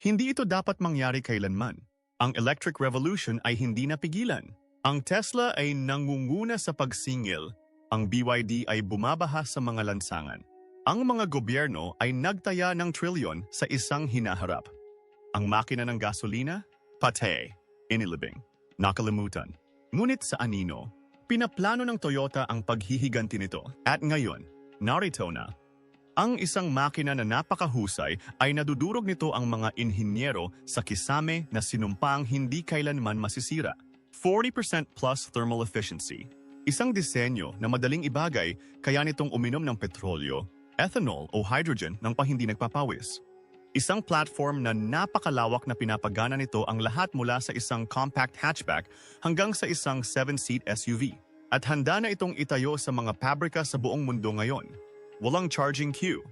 Hindi ito dapat mangyari kailanman. Ang electric revolution ay hindi napigilan. Ang Tesla ay nangunguna sa pagsingil. Ang BYD ay bumabaha sa mga lansangan. Ang mga gobyerno ay nagtaya ng trilyon sa isang hinaharap. Ang makina ng gasolina? Pate. Inilibing. Nakalimutan. Ngunit sa anino, pinaplano ng Toyota ang paghihiganti nito. At ngayon, narito na. Ang isang makina na napakahusay ay nadudurog nito ang mga inhinyero sa kisame na sinumpang hindi kailanman masisira. 40% plus thermal efficiency. Isang disenyo na madaling ibagay kaya nitong uminom ng petrolyo, ethanol o hydrogen ng pahindi nagpapawis. Isang platform na napakalawak na pinapagana nito ang lahat mula sa isang compact hatchback hanggang sa isang 7-seat SUV. At handa na itong itayo sa mga pabrika sa buong mundo ngayon. Walang charging queue.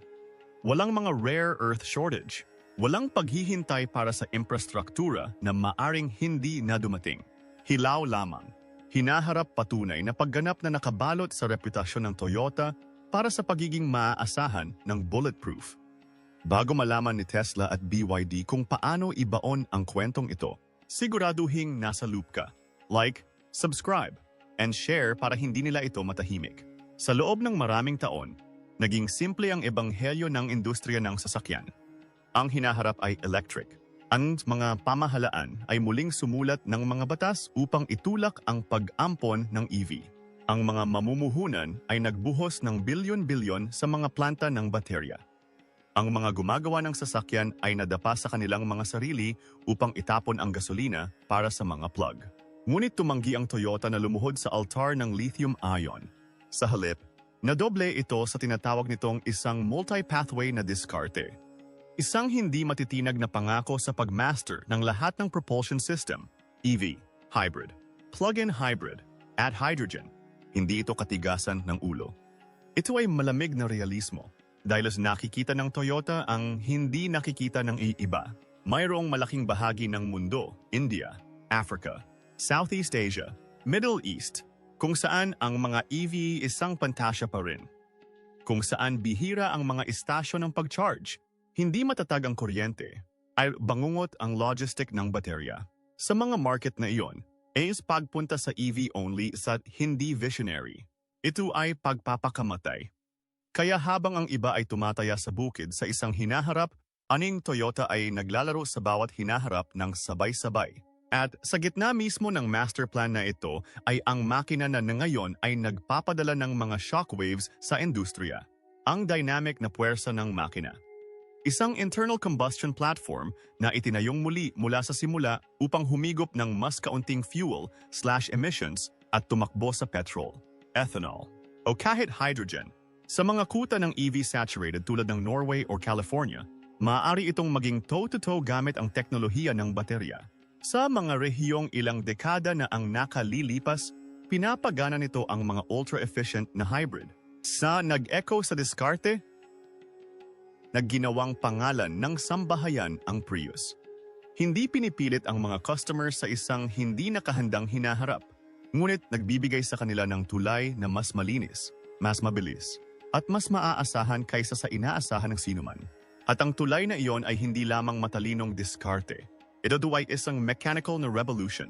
Walang mga rare earth shortage. Walang paghihintay para sa infrastruktura na maaring hindi na dumating. Hilaw lamang. Hinaharap patunay na pagganap na nakabalot sa reputasyon ng Toyota para sa pagiging maaasahan ng bulletproof. Bago malaman ni Tesla at BYD kung paano ibaon ang kwentong ito, siguraduhing nasa loop ka. Like, subscribe, and share para hindi nila ito matahimik. Sa loob ng maraming taon, naging simple ang ebanghelyo ng industriya ng sasakyan. Ang hinaharap ay electric. Ang mga pamahalaan ay muling sumulat ng mga batas upang itulak ang pag-ampon ng EV. Ang mga mamumuhunan ay nagbuhos ng bilyon-bilyon sa mga planta ng baterya. Ang mga gumagawa ng sasakyan ay nadapa sa kanilang mga sarili upang itapon ang gasolina para sa mga plug. Ngunit tumanggi ang Toyota na lumuhod sa altar ng lithium-ion. Sa halip, nadoble ito sa tinatawag nitong isang multi-pathway na diskarte. Isang hindi matitinag na pangako sa pagmaster ng lahat ng propulsion system, EV, hybrid, plug-in hybrid, at hydrogen. Hindi ito katigasan ng ulo. Ito ay malamig na realismo dahil nakikita ng Toyota ang hindi nakikita ng iiba. Mayroong malaking bahagi ng mundo, India, Africa, Southeast Asia, Middle East, kung saan ang mga EV isang pantasya pa rin. Kung saan bihira ang mga istasyon ng pag-charge, hindi matatag ang kuryente, ay bangungot ang logistic ng baterya. Sa mga market na iyon, is pagpunta sa EV only sa hindi visionary. Ito ay pagpapakamatay. Kaya habang ang iba ay tumataya sa bukid sa isang hinaharap, aning Toyota ay naglalaro sa bawat hinaharap ng sabay-sabay. At sa gitna mismo ng master plan na ito ay ang makina na ngayon ay nagpapadala ng mga shockwaves sa industriya. Ang dynamic na puwersa ng makina. Isang internal combustion platform na itinayong muli mula sa simula upang humigop ng mas kaunting fuel slash emissions at tumakbo sa petrol, ethanol, o kahit hydrogen. Sa mga kuta ng EV saturated tulad ng Norway or California, maaari itong maging toe-to-toe gamit ang teknolohiya ng baterya. Sa mga rehiyong ilang dekada na ang nakalilipas, pinapagana nito ang mga ultra-efficient na hybrid. Sa nag-echo sa diskarte, nagginawang pangalan ng sambahayan ang Prius. Hindi pinipilit ang mga customers sa isang hindi nakahandang hinaharap, ngunit nagbibigay sa kanila ng tulay na mas malinis, mas mabilis, at mas maaasahan kaysa sa inaasahan ng sinuman. At ang tulay na iyon ay hindi lamang matalinong diskarte. Ito ay isang mechanical na revolution.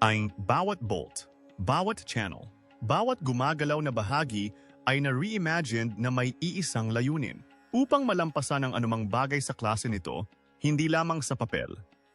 Ang bawat bolt, bawat channel, bawat gumagalaw na bahagi ay na-reimagined na may iisang layunin upang malampasan ang anumang bagay sa klase nito, hindi lamang sa papel,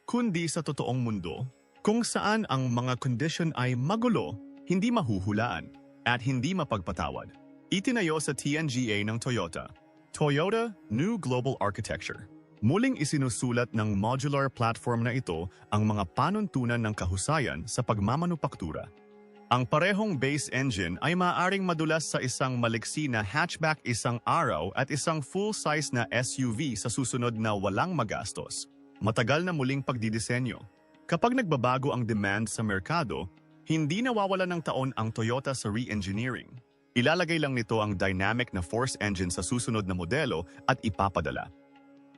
kundi sa totoong mundo, kung saan ang mga condition ay magulo, hindi mahuhulaan, at hindi mapagpatawad. Itinayo sa TNGA ng Toyota, Toyota New Global Architecture. Muling isinusulat ng modular platform na ito ang mga panuntunan ng kahusayan sa pagmamanupaktura ang parehong base engine ay maaaring madulas sa isang maliksi na hatchback isang araw at isang full-size na SUV sa susunod na walang magastos. Matagal na muling pagdidisenyo. Kapag nagbabago ang demand sa merkado, hindi nawawala ng taon ang Toyota sa re-engineering. Ilalagay lang nito ang dynamic na force engine sa susunod na modelo at ipapadala.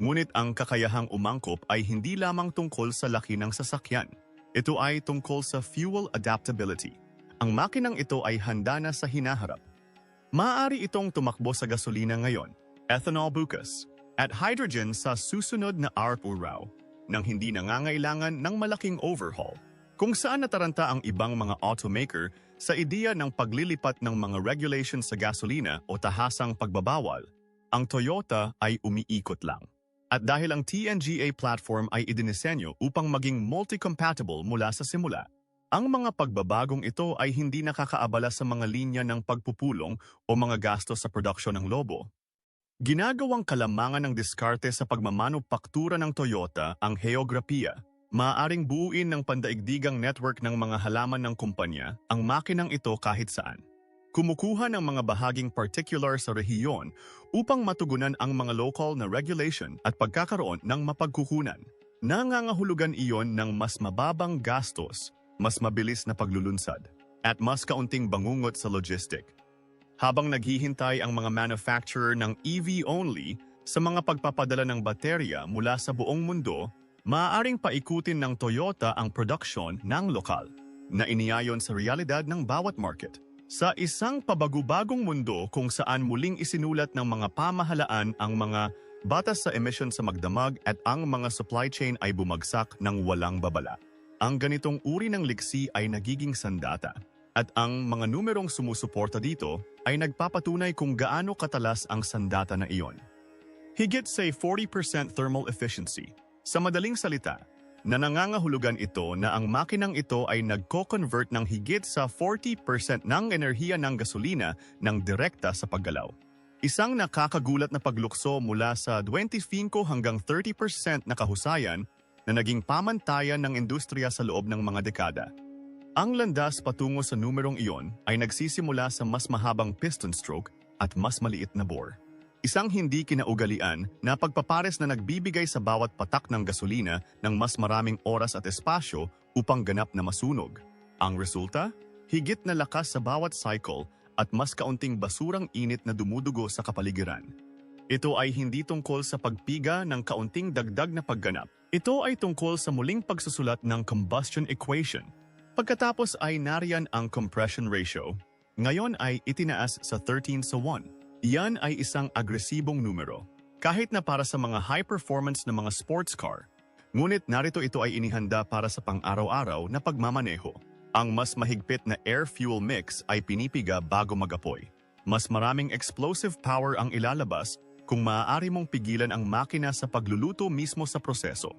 Ngunit ang kakayahang umangkop ay hindi lamang tungkol sa laki ng sasakyan. Ito ay tungkol sa fuel adaptability ang makinang ito ay handa na sa hinaharap. Maaari itong tumakbo sa gasolina ngayon, ethanol bukas, at hydrogen sa susunod na araw. nang hindi nangangailangan ng malaking overhaul. Kung saan nataranta ang ibang mga automaker sa ideya ng paglilipat ng mga regulations sa gasolina o tahasang pagbabawal, ang Toyota ay umiikot lang. At dahil ang TNGA platform ay idinisenyo upang maging multi-compatible mula sa simula, ang mga pagbabagong ito ay hindi nakakaabala sa mga linya ng pagpupulong o mga gastos sa produksyon ng lobo. Ginagawang kalamangan ng diskarte sa pagmamanupaktura ng Toyota ang heograpiya. Maaaring buuin ng pandaigdigang network ng mga halaman ng kumpanya ang makinang ito kahit saan. Kumukuha ng mga bahaging particular sa rehiyon upang matugunan ang mga local na regulation at pagkakaroon ng mapagkukunan. Nangangahulugan iyon ng mas mababang gastos, mas mabilis na paglulunsad, at mas kaunting bangungot sa logistic. Habang naghihintay ang mga manufacturer ng EV only sa mga pagpapadala ng baterya mula sa buong mundo, maaaring paikutin ng Toyota ang production ng lokal na iniayon sa realidad ng bawat market. Sa isang pabagubagong mundo kung saan muling isinulat ng mga pamahalaan ang mga batas sa emission sa magdamag at ang mga supply chain ay bumagsak ng walang babala. Ang ganitong uri ng liksi ay nagiging sandata at ang mga numerong sumusuporta dito ay nagpapatunay kung gaano katalas ang sandata na iyon. Higit sa 40% thermal efficiency. Sa madaling salita, na nangangahulugan ito na ang makinang ito ay nagko-convert ng higit sa 40% ng enerhiya ng gasolina ng direkta sa paggalaw. Isang nakakagulat na paglukso mula sa 25 hanggang 30% na kahusayan na naging pamantayan ng industriya sa loob ng mga dekada. Ang landas patungo sa numerong iyon ay nagsisimula sa mas mahabang piston stroke at mas maliit na bore. Isang hindi kinaugalian na pagpapares na nagbibigay sa bawat patak ng gasolina ng mas maraming oras at espasyo upang ganap na masunog. Ang resulta? Higit na lakas sa bawat cycle at mas kaunting basurang init na dumudugo sa kapaligiran. Ito ay hindi tungkol sa pagpiga ng kaunting dagdag na pagganap. Ito ay tungkol sa muling pagsusulat ng combustion equation. Pagkatapos ay nariyan ang compression ratio. Ngayon ay itinaas sa 13 sa 1. Iyan ay isang agresibong numero, kahit na para sa mga high-performance na mga sports car. Ngunit narito ito ay inihanda para sa pang-araw-araw na pagmamaneho. Ang mas mahigpit na air-fuel mix ay pinipiga bago magapoy. Mas maraming explosive power ang ilalabas kung maaari mong pigilan ang makina sa pagluluto mismo sa proseso.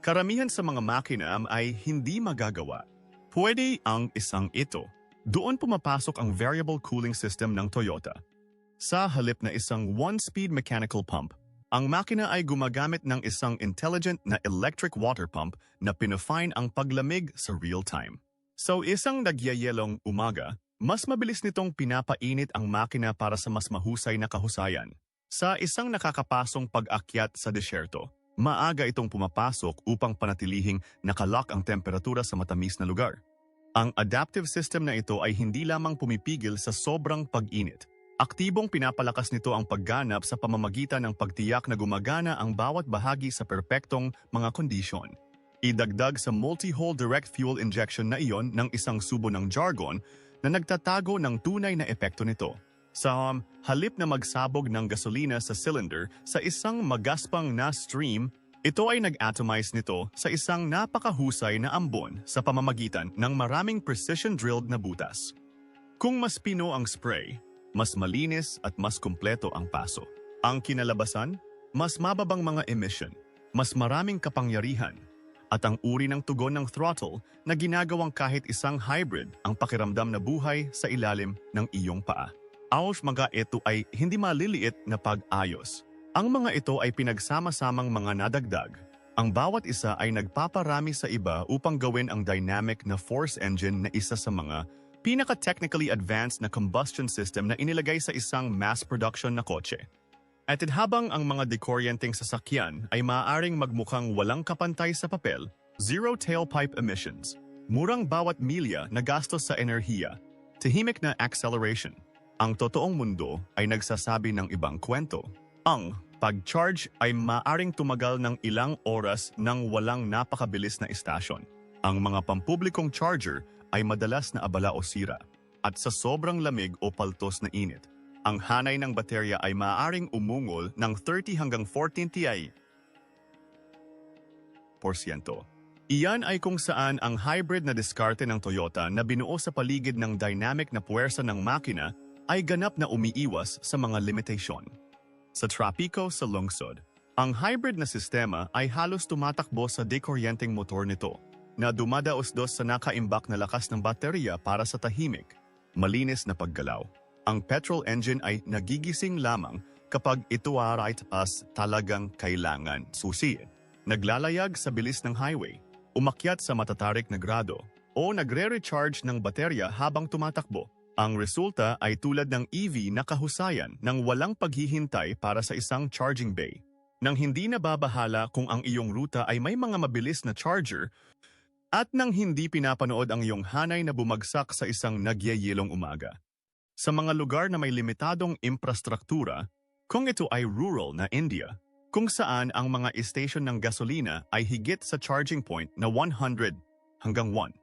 Karamihan sa mga makina ay hindi magagawa. Pwede ang isang ito. Doon pumapasok ang variable cooling system ng Toyota. Sa halip na isang one-speed mechanical pump, ang makina ay gumagamit ng isang intelligent na electric water pump na pinafine ang paglamig sa real time. So isang nagyayelong umaga, mas mabilis nitong pinapainit ang makina para sa mas mahusay na kahusayan. Sa isang nakakapasong pag-akyat sa desyerto, maaga itong pumapasok upang panatilihing nakalock ang temperatura sa matamis na lugar. Ang adaptive system na ito ay hindi lamang pumipigil sa sobrang pag-init, Aktibong pinapalakas nito ang pagganap sa pamamagitan ng pagtiyak na gumagana ang bawat bahagi sa perpektong mga kondisyon. Idagdag sa multi-hole direct fuel injection na iyon ng isang subo ng jargon na nagtatago ng tunay na epekto nito. Sa um, halip na magsabog ng gasolina sa cylinder sa isang magaspang na stream, ito ay nag-atomize nito sa isang napakahusay na ambon sa pamamagitan ng maraming precision-drilled na butas. Kung mas pino ang spray, mas malinis at mas kumpleto ang paso. Ang kinalabasan, mas mababang mga emission, mas maraming kapangyarihan, at ang uri ng tugon ng throttle na ginagawang kahit isang hybrid ang pakiramdam na buhay sa ilalim ng iyong paa. Aos mga ito ay hindi maliliit na pag-ayos. Ang mga ito ay pinagsama-samang mga nadagdag. Ang bawat isa ay nagpaparami sa iba upang gawin ang dynamic na force engine na isa sa mga pinaka-technically advanced na combustion system na inilagay sa isang mass production na kotse. At habang ang mga dekoryenteng sasakyan ay maaaring magmukhang walang kapantay sa papel, zero tailpipe emissions, murang bawat milya na gastos sa enerhiya, tahimik na acceleration, ang totoong mundo ay nagsasabi ng ibang kwento. Ang pag-charge ay maaring tumagal ng ilang oras ng walang napakabilis na istasyon. Ang mga pampublikong charger ay madalas na abala o sira at sa sobrang lamig o paltos na init. Ang hanay ng baterya ay maaaring umungol ng 30 hanggang 14 Ti. Iyan ay kung saan ang hybrid na diskarte ng Toyota na binuo sa paligid ng dynamic na puwersa ng makina ay ganap na umiiwas sa mga limitasyon. Sa trapiko sa lungsod, ang hybrid na sistema ay halos tumatakbo sa dekuryenting motor nito na dumadaos-dos sa nakaimbak na lakas ng baterya para sa tahimik, malinis na paggalaw. Ang petrol engine ay nagigising lamang kapag ito ay as talagang kailangan susiin. Naglalayag sa bilis ng highway, umakyat sa matatarik na grado, o nagre-recharge ng baterya habang tumatakbo. Ang resulta ay tulad ng EV na kahusayan ng walang paghihintay para sa isang charging bay. Nang hindi na babahala kung ang iyong ruta ay may mga mabilis na charger at nang hindi pinapanood ang iyong hanay na bumagsak sa isang nagyayelong umaga. Sa mga lugar na may limitadong infrastruktura, kung ito ay rural na India, kung saan ang mga station ng gasolina ay higit sa charging point na 100 hanggang 1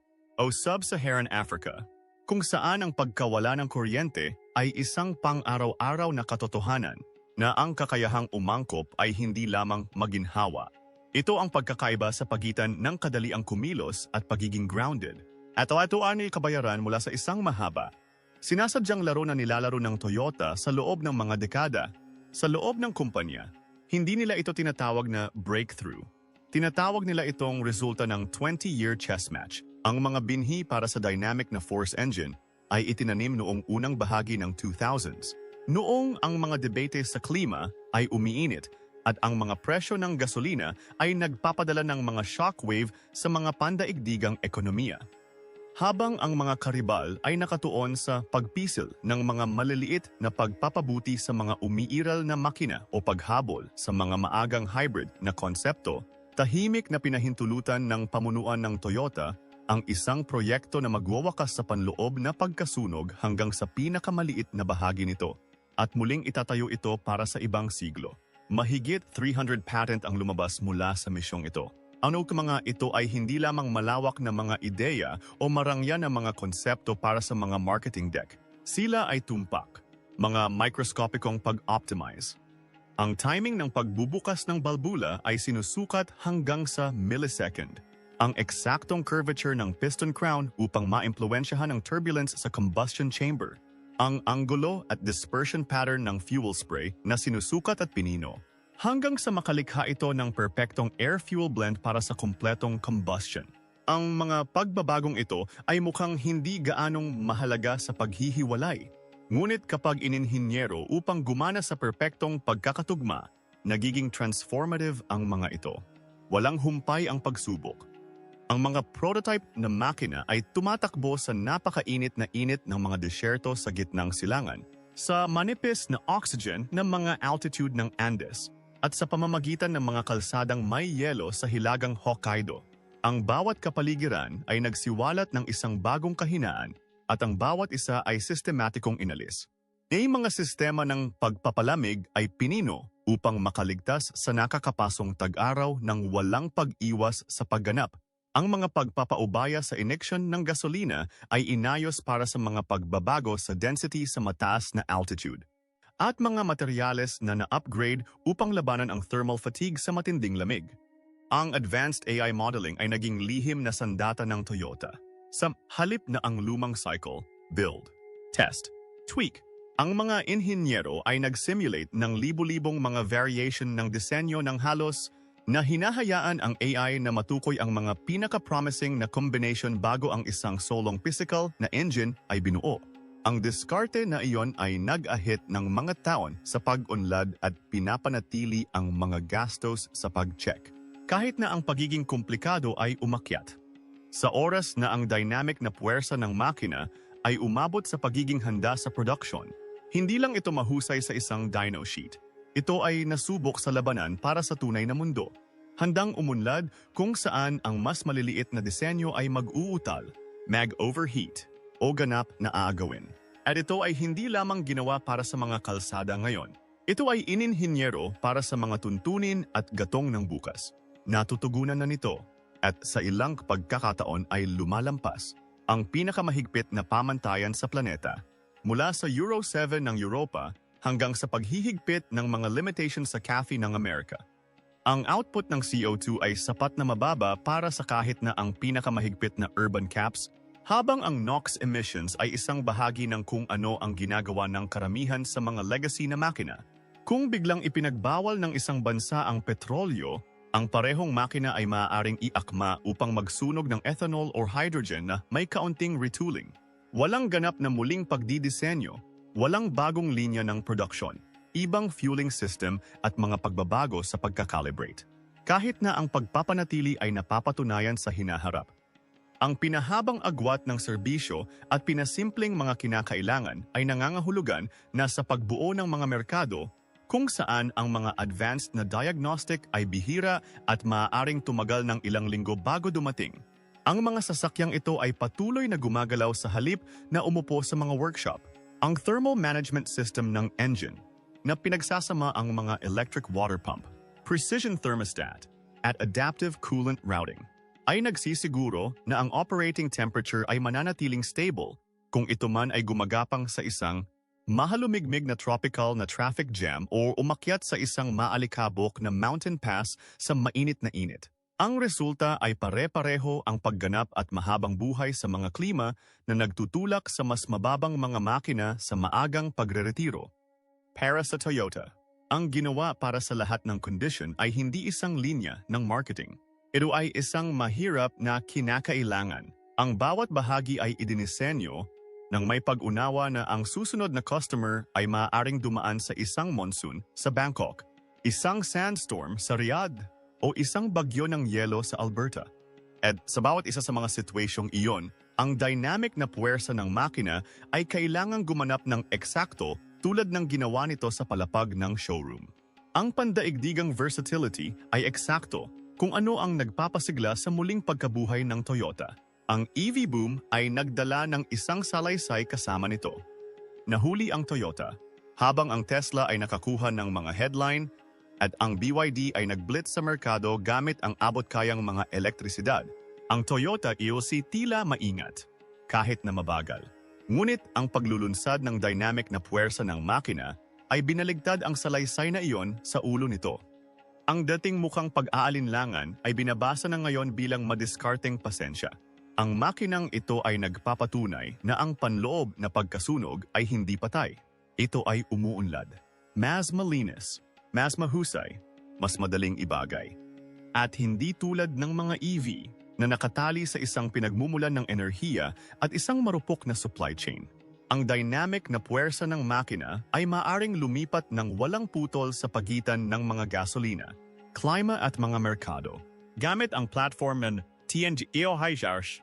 o sub-Saharan Africa, kung saan ang pagkawala ng kuryente ay isang pang-araw-araw na katotohanan na ang kakayahang umangkop ay hindi lamang maginhawa. Ito ang pagkakaiba sa pagitan ng kadaliang kumilos at pagiging grounded. At ito ay kabayaran mula sa isang mahaba. Sinasadyang laro na nilalaro ng Toyota sa loob ng mga dekada. Sa loob ng kumpanya, hindi nila ito tinatawag na breakthrough. Tinatawag nila itong resulta ng 20-year chess match. Ang mga binhi para sa dynamic na force engine ay itinanim noong unang bahagi ng 2000s. Noong ang mga debate sa klima ay umiinit at ang mga presyo ng gasolina ay nagpapadala ng mga shockwave sa mga pandaigdigang ekonomiya habang ang mga karibal ay nakatuon sa pagpisil ng mga maliliit na pagpapabuti sa mga umiiral na makina o paghabol sa mga maagang hybrid na konsepto, tahimik na pinahintulutan ng pamunuan ng Toyota ang isang proyekto na magwawakas sa panloob na pagkasunog hanggang sa pinakamaliit na bahagi nito at muling itatayo ito para sa ibang siglo. Mahigit 300 patent ang lumabas mula sa misyong ito. Ano ka mga ito ay hindi lamang malawak na mga ideya o marangyan na mga konsepto para sa mga marketing deck. Sila ay tumpak, mga microscopicong pag-optimize. Ang timing ng pagbubukas ng balbula ay sinusukat hanggang sa millisecond. Ang eksaktong curvature ng piston crown upang maimpluensyahan ang turbulence sa combustion chamber. Ang anggulo at dispersion pattern ng fuel spray na sinusukat at pinino hanggang sa makalikha ito ng perpektong air-fuel blend para sa kumpletong combustion. Ang mga pagbabagong ito ay mukhang hindi gaanong mahalaga sa paghihiwalay. Ngunit kapag ininhinyero upang gumana sa perpektong pagkakatugma, nagiging transformative ang mga ito. Walang humpay ang pagsubok. Ang mga prototype na makina ay tumatakbo sa napakainit na init ng mga desyerto sa gitnang silangan, sa manipis na oxygen ng mga altitude ng Andes, at sa pamamagitan ng mga kalsadang may yelo sa hilagang Hokkaido. Ang bawat kapaligiran ay nagsiwalat ng isang bagong kahinaan at ang bawat isa ay sistematikong inalis. May mga sistema ng pagpapalamig ay pinino upang makaligtas sa nakakapasong tag-araw ng walang pag-iwas sa pagganap. Ang mga pagpapaubaya sa ineksyon ng gasolina ay inayos para sa mga pagbabago sa density sa mataas na altitude at mga materyales na na-upgrade upang labanan ang thermal fatigue sa matinding lamig. Ang advanced AI modeling ay naging lihim na sandata ng Toyota. Sa halip na ang lumang cycle, build, test, tweak, ang mga inhinyero ay nag-simulate ng libu-libong mga variation ng disenyo ng halos na hinahayaan ang AI na matukoy ang mga pinaka-promising na combination bago ang isang solong physical na engine ay binuo. Ang diskarte na iyon ay nag-ahit ng mga taon sa pag-unlad at pinapanatili ang mga gastos sa pag-check. Kahit na ang pagiging komplikado ay umakyat. Sa oras na ang dynamic na puwersa ng makina ay umabot sa pagiging handa sa production, hindi lang ito mahusay sa isang dyno sheet. Ito ay nasubok sa labanan para sa tunay na mundo. Handang umunlad kung saan ang mas maliliit na disenyo ay mag-uutal, mag-overheat, o ganap na aagawin. At ito ay hindi lamang ginawa para sa mga kalsada ngayon. Ito ay ininhinyero para sa mga tuntunin at gatong ng bukas. Natutugunan na nito at sa ilang pagkakataon ay lumalampas ang pinakamahigpit na pamantayan sa planeta mula sa Euro 7 ng Europa hanggang sa paghihigpit ng mga limitation sa CAFE ng Amerika. Ang output ng CO2 ay sapat na mababa para sa kahit na ang pinakamahigpit na urban caps, habang ang NOx emissions ay isang bahagi ng kung ano ang ginagawa ng karamihan sa mga legacy na makina. Kung biglang ipinagbawal ng isang bansa ang petrolyo, ang parehong makina ay maaaring iakma upang magsunog ng ethanol or hydrogen na may kaunting retooling. Walang ganap na muling pagdidisenyo, walang bagong linya ng production, ibang fueling system at mga pagbabago sa pagkakalibrate. Kahit na ang pagpapanatili ay napapatunayan sa hinaharap. Ang pinahabang agwat ng serbisyo at pinasimpleng mga kinakailangan ay nangangahulugan na sa pagbuo ng mga merkado kung saan ang mga advanced na diagnostic ay bihira at maaaring tumagal ng ilang linggo bago dumating. Ang mga sasakyang ito ay patuloy na gumagalaw sa halip na umupo sa mga workshop. Ang thermal management system ng engine na pinagsasama ang mga electric water pump, precision thermostat, at adaptive coolant routing ay nagsisiguro na ang operating temperature ay mananatiling stable kung ito man ay gumagapang sa isang mahalumigmig na tropical na traffic jam o umakyat sa isang maalikabok na mountain pass sa mainit na init. Ang resulta ay pare-pareho ang pagganap at mahabang buhay sa mga klima na nagtutulak sa mas mababang mga makina sa maagang pagreretiro. Para sa Toyota, ang ginawa para sa lahat ng condition ay hindi isang linya ng marketing. Ito ay isang mahirap na kinakailangan. Ang bawat bahagi ay idinisenyo nang may pag-unawa na ang susunod na customer ay maaaring dumaan sa isang monsoon sa Bangkok, isang sandstorm sa Riyadh, o isang bagyo ng yelo sa Alberta. At sa bawat isa sa mga sitwasyong iyon, ang dynamic na puwersa ng makina ay kailangang gumanap ng eksakto tulad ng ginawa nito sa palapag ng showroom. Ang pandaigdigang versatility ay eksakto kung ano ang nagpapasigla sa muling pagkabuhay ng Toyota. Ang EV boom ay nagdala ng isang salaysay kasama nito. Nahuli ang Toyota, habang ang Tesla ay nakakuha ng mga headline at ang BYD ay nagblitz sa merkado gamit ang abot-kayang mga elektrisidad. Ang Toyota EOC tila maingat, kahit na mabagal. Ngunit ang paglulunsad ng dynamic na puwersa ng makina ay binaligtad ang salaysay na iyon sa ulo nito. Ang dating mukhang pag-aalinlangan ay binabasa na ngayon bilang madiskarteng pasensya. Ang makinang ito ay nagpapatunay na ang panloob na pagkasunog ay hindi patay. Ito ay umuunlad. Mas malinis, mas mahusay, mas madaling ibagay. At hindi tulad ng mga EV na nakatali sa isang pinagmumulan ng enerhiya at isang marupok na supply chain. Ang dynamic na puwersa ng makina ay maaring lumipat ng walang putol sa pagitan ng mga gasolina, klima at mga merkado. Gamit ang platform ng TNG EOHiJarsh,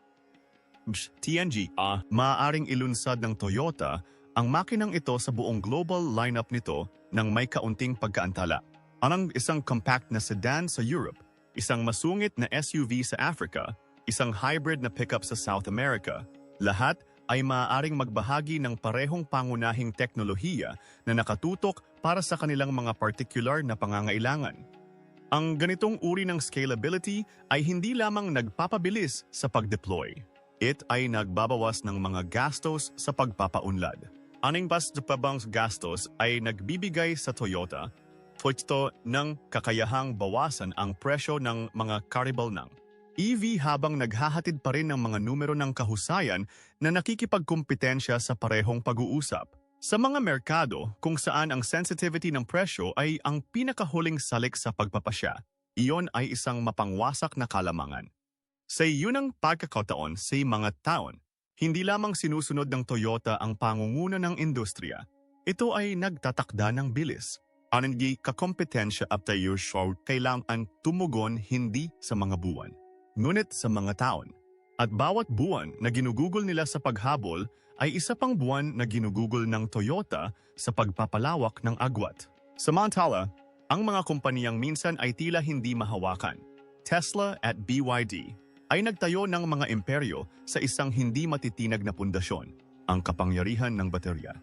TNG, ah, maaaring ilunsad ng Toyota ang makinang ito sa buong global lineup nito ng may kaunting pagkaantala. Anang isang compact na sedan sa Europe, isang masungit na SUV sa Africa, isang hybrid na pickup sa South America, lahat ay maaaring magbahagi ng parehong pangunahing teknolohiya na nakatutok para sa kanilang mga particular na pangangailangan. Ang ganitong uri ng scalability ay hindi lamang nagpapabilis sa pag-deploy. It ay nagbabawas ng mga gastos sa pagpapaunlad. Aning pas pabang gastos ay nagbibigay sa Toyota ito ng kakayahang bawasan ang presyo ng mga karibal ng EV habang naghahatid pa rin ng mga numero ng kahusayan na nakikipagkumpetensya sa parehong pag-uusap. Sa mga merkado kung saan ang sensitivity ng presyo ay ang pinakahuling salik sa pagpapasya, iyon ay isang mapangwasak na kalamangan. Sa iyunang pagkakataon sa mga taon, hindi lamang sinusunod ng Toyota ang pangunguna ng industriya, ito ay nagtatakda ng bilis. Anong kakompetensya at tayo short kailangan tumugon hindi sa mga buwan, ngunit sa mga taon. At bawat buwan na ginugugol nila sa paghabol ay isa pang buwan na ginugugol ng Toyota sa pagpapalawak ng agwat. Samantala, ang mga kumpaniyang minsan ay tila hindi mahawakan. Tesla at BYD ay nagtayo ng mga imperyo sa isang hindi matitinag na pundasyon, ang kapangyarihan ng baterya.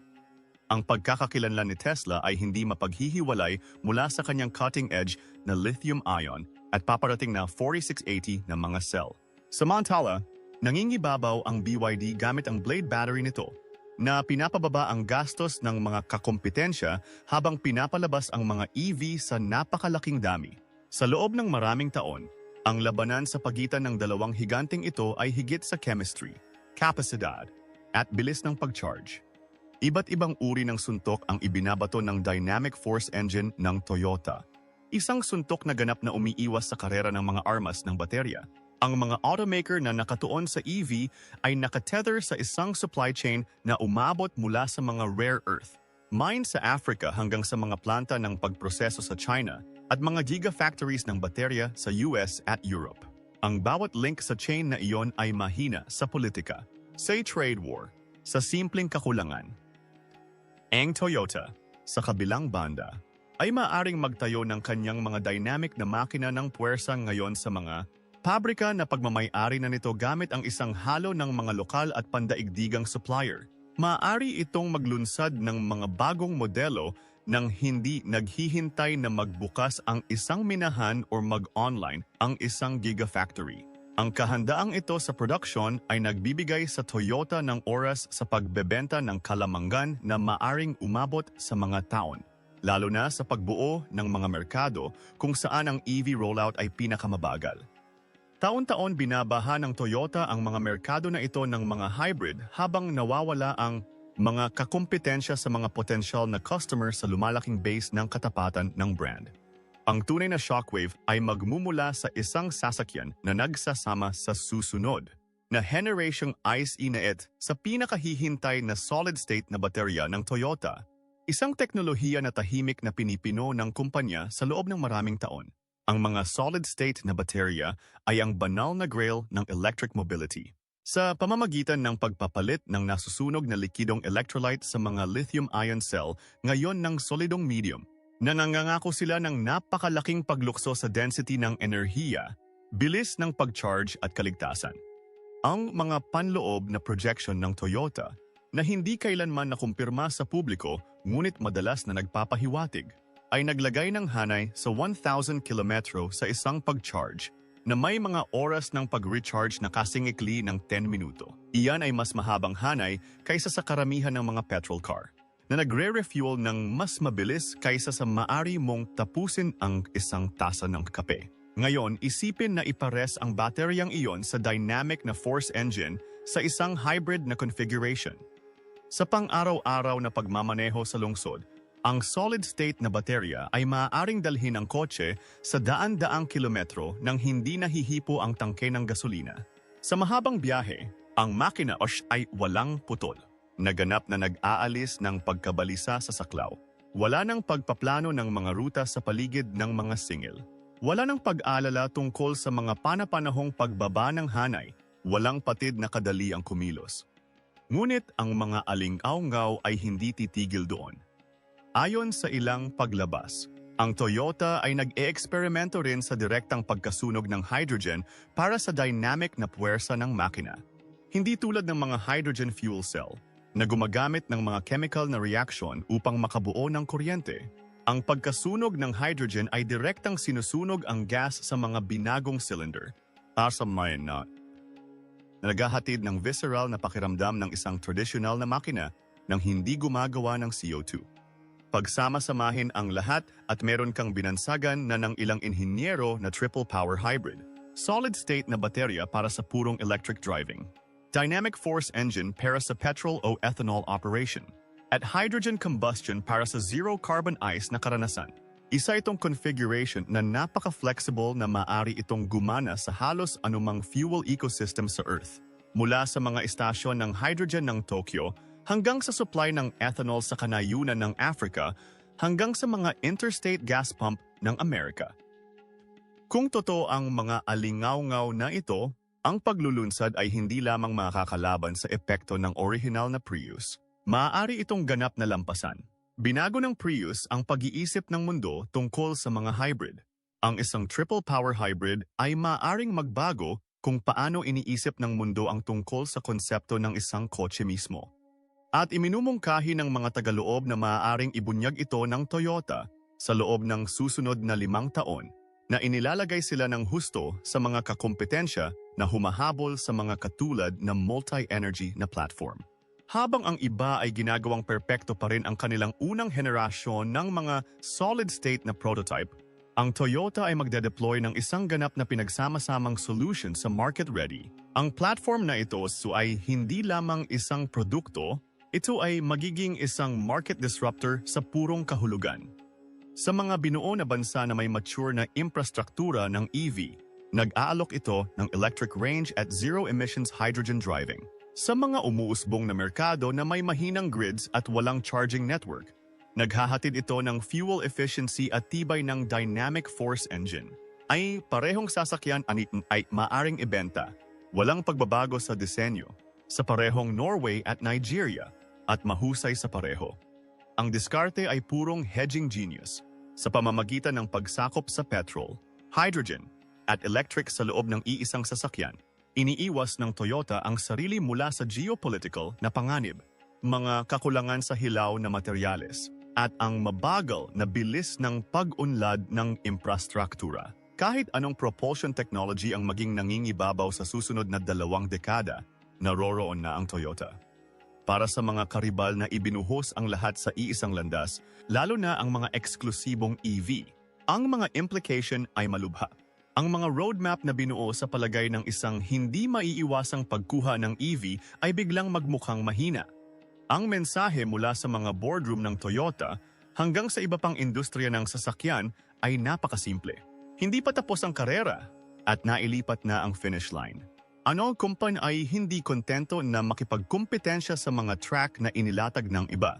Ang pagkakakilanlan ni Tesla ay hindi mapaghihiwalay mula sa kanyang cutting-edge na lithium-ion at paparating na 4680 na mga cell. Samantala, nangingibabaw ang BYD gamit ang blade battery nito na pinapababa ang gastos ng mga kakompetensya habang pinapalabas ang mga EV sa napakalaking dami. Sa loob ng maraming taon, ang labanan sa pagitan ng dalawang higanting ito ay higit sa chemistry, kapasidad, at bilis ng pag-charge. Iba't ibang uri ng suntok ang ibinabato ng Dynamic Force Engine ng Toyota. Isang suntok na ganap na umiiwas sa karera ng mga armas ng baterya. Ang mga automaker na nakatuon sa EV ay nakatether sa isang supply chain na umabot mula sa mga rare earth, mine sa Africa hanggang sa mga planta ng pagproseso sa China at mga gigafactories ng baterya sa US at Europe. Ang bawat link sa chain na iyon ay mahina sa politika, say trade war, sa simpleng kakulangan. Ang Toyota, sa kabilang banda, ay maaring magtayo ng kanyang mga dynamic na makina ng puwersa ngayon sa mga pabrika na pagmamayari na nito gamit ang isang halo ng mga lokal at pandaigdigang supplier. Maaari itong maglunsad ng mga bagong modelo nang hindi naghihintay na magbukas ang isang minahan or mag-online ang isang gigafactory. Ang kahandaang ito sa production ay nagbibigay sa Toyota ng oras sa pagbebenta ng kalamangan na maaring umabot sa mga taon, lalo na sa pagbuo ng mga merkado kung saan ang EV rollout ay pinakamabagal. Taon-taon binabaha ng Toyota ang mga merkado na ito ng mga hybrid habang nawawala ang mga kakumpetensya sa mga potensyal na customer sa lumalaking base ng katapatan ng brand. Ang tunay na shockwave ay magmumula sa isang sasakyan na nagsasama sa susunod na Generation ICE na it sa pinakahihintay na solid-state na baterya ng Toyota. Isang teknolohiya na tahimik na pinipino ng kumpanya sa loob ng maraming taon. Ang mga solid-state na baterya ay ang banal na grail ng electric mobility. Sa pamamagitan ng pagpapalit ng nasusunog na likidong electrolyte sa mga lithium-ion cell ngayon ng solidong medium, nangangako sila ng napakalaking paglukso sa density ng enerhiya, bilis ng pag-charge at kaligtasan. Ang mga panloob na projection ng Toyota na hindi kailanman nakumpirma sa publiko ngunit madalas na nagpapahiwatig ay naglagay ng hanay sa 1,000 kilometro sa isang pag-charge na may mga oras ng pag-recharge na kasingikli ng 10 minuto. Iyan ay mas mahabang hanay kaysa sa karamihan ng mga petrol car na nagre-refuel ng mas mabilis kaysa sa maari mong tapusin ang isang tasa ng kape. Ngayon, isipin na ipares ang bateryang iyon sa dynamic na force engine sa isang hybrid na configuration. Sa pang-araw-araw na pagmamaneho sa lungsod, ang solid-state na baterya ay maaaring dalhin ang kotse sa daan-daang kilometro nang hindi nahihipo ang tangke ng gasolina. Sa mahabang biyahe, ang makina ay walang putol. Naganap na nag-aalis ng pagkabalisa sa saklaw. Wala nang pagpaplano ng mga ruta sa paligid ng mga singil. Wala nang pag-alala tungkol sa mga panapanahong pagbaba ng hanay. Walang patid na kadali ang kumilos. Ngunit ang mga aling-aungaw ay hindi titigil doon. Ayon sa ilang paglabas, ang Toyota ay nag-eeksperimento rin sa direktang pagkasunog ng hydrogen para sa dynamic na puwersa ng makina. Hindi tulad ng mga hydrogen fuel cell na gumagamit ng mga chemical na reaction upang makabuo ng kuryente. Ang pagkasunog ng hydrogen ay direktang sinusunog ang gas sa mga binagong cylinder. Asa may na naghahatid ng visceral na pakiramdam ng isang traditional na makina nang hindi gumagawa ng CO2 pagsama-samahin ang lahat at meron kang binansagan na ng ilang inhinyero na triple power hybrid. Solid-state na baterya para sa purong electric driving. Dynamic force engine para sa petrol o ethanol operation. At hydrogen combustion para sa zero carbon ice na karanasan. Isa itong configuration na napaka-flexible na maari itong gumana sa halos anumang fuel ecosystem sa Earth. Mula sa mga istasyon ng hydrogen ng Tokyo hanggang sa supply ng ethanol sa kanayunan ng Africa hanggang sa mga interstate gas pump ng Amerika. Kung totoo ang mga alingaw-ngaw na ito, ang paglulunsad ay hindi lamang makakalaban sa epekto ng original na Prius. Maaari itong ganap na lampasan. Binago ng Prius ang pag-iisip ng mundo tungkol sa mga hybrid. Ang isang triple power hybrid ay maaring magbago kung paano iniisip ng mundo ang tungkol sa konsepto ng isang kotse mismo. At iminumungkahi ng mga tagaloob na maaaring ibunyag ito ng Toyota sa loob ng susunod na limang taon na inilalagay sila ng husto sa mga kakompetensya na humahabol sa mga katulad na multi-energy na platform. Habang ang iba ay ginagawang perpekto pa rin ang kanilang unang henerasyon ng mga solid-state na prototype, Ang Toyota ay magde-deploy ng isang ganap na pinagsama-samang solution sa market-ready. Ang platform na ito so ay hindi lamang isang produkto, ito ay magiging isang market disruptor sa purong kahulugan. Sa mga binuo na bansa na may mature na infrastruktura ng EV, nag-aalok ito ng electric range at zero emissions hydrogen driving. Sa mga umuusbong na merkado na may mahinang grids at walang charging network, naghahatid ito ng fuel efficiency at tibay ng dynamic force engine. Ay parehong sasakyan anit ay maaring ibenta, walang pagbabago sa disenyo, sa parehong Norway at Nigeria, at mahusay sa pareho. Ang diskarte ay purong hedging genius sa pamamagitan ng pagsakop sa petrol, hydrogen, at electric sa loob ng iisang sasakyan. Iniiwas ng Toyota ang sarili mula sa geopolitical na panganib, mga kakulangan sa hilaw na materyales, at ang mabagal na bilis ng pag-unlad ng infrastruktura. Kahit anong propulsion technology ang maging nangingibabaw sa susunod na dalawang dekada, naroroon na ang Toyota para sa mga karibal na ibinuhos ang lahat sa iisang landas, lalo na ang mga eksklusibong EV. Ang mga implication ay malubha. Ang mga roadmap na binuo sa palagay ng isang hindi maiiwasang pagkuha ng EV ay biglang magmukhang mahina. Ang mensahe mula sa mga boardroom ng Toyota hanggang sa iba pang industriya ng sasakyan ay napakasimple. Hindi pa tapos ang karera at nailipat na ang finish line. Ano kumpan ay hindi kontento na makipagkumpetensya sa mga track na inilatag ng iba.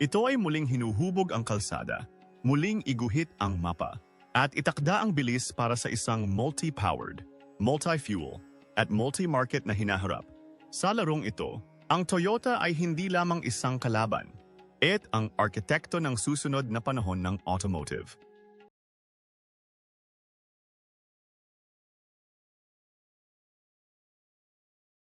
Ito ay muling hinuhubog ang kalsada, muling iguhit ang mapa, at itakda ang bilis para sa isang multi-powered, multi-fuel, at multi-market na hinaharap. Sa larong ito, ang Toyota ay hindi lamang isang kalaban. It ang arkitekto ng susunod na panahon ng automotive.